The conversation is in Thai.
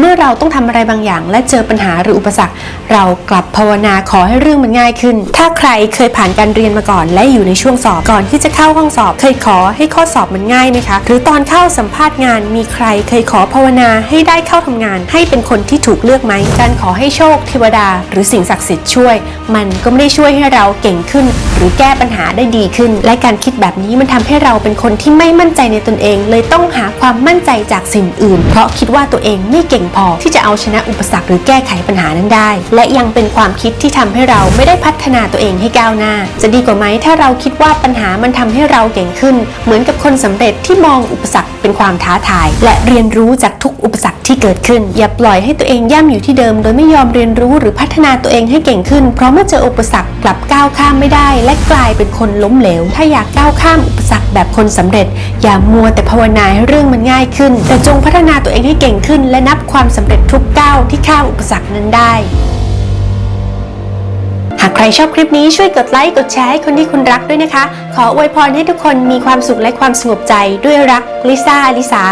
เมื่อเราต้องทำอะไรบางอย่าง และเจอปัญหาหรืออุปสรรค เรากลับภาวนาขอให้เรื่องมันง่ายขึ้น ถ้าใครเคยผ่านการเรียนมาก่อน และอยู่ในช่วงสอบก่อนที่จะเข้าห้องสอบ เคยขอให้ข้อสอบมันง่ายไหมคะ หรือตอนเข้าสัมภาษณ์งาน มีใครเคยขอภาวนาให้ได้เข้าทำงาน ให้เป็นคนที่ถูกเลือกไหมการขอให้โชคเทวดา หรือสิ่งศักดิ์สิทธิ์ช่วย มันก็ไม่ได้ช่วยให้เราเก่งขึ้น หรือแก้ปัญหาได้ดีขึ้น และการคิดแบบนี้มันทำให้เราเป็นคนที่ไม่มั่นใจในตนเอง เลยต้องหาความมั่นใจจากสิ่งอื่น เพราะคิดว่าตัวเองไม่เก่งพอที่จะเอาชนะอุปสรรคหรือแก้ไขปัญหานั้นได้ และยังเป็นความคิดที่ทำให้เราไม่ได้พัฒนาตัวเองให้ก้าวหน้า จะดีกว่าไหมถ้าเราคิดว่าปัญหามันทำให้เราเก่งขึ้น เหมือนกับคนสำเร็จที่มองอุปสรรคเป็นความท้าทาย และเรียนรู้จากทุกอุปสรรคที่เกิดขึ้น อย่าปล่อยให้ตัวเองย่ำอยู่ที่เดิม โดยไม่ยอมเรียนรู้หรือพัฒนาตัวเองให้เก่งขึ้น เพราะเมื่อเจออุปสรรค กลับก้าวข้ามไม่ได้ และกลายเป็นคนล้มเหลว ถ้าอยากก้าวข้ามอุปสรรคแบบคนสำเร็จ อย่ามัวแต่ภาวนาให้เรื่องมันง่ายขึ้น แต่จงพัฒนาตัวเองให้เก่งขึ้น และนับความสำเร็จทุกก้าวที่ข้ามอุปสรรคนั้นได้ หากใครชอบคลิปนี้ช่วยกดไลค์กดแชร์ให้คนที่คุณรักด้วยนะคะ ขออวยพรให้ทุกคนมีความสุขและความสงบใจด้วยรักลิซ่าลิสา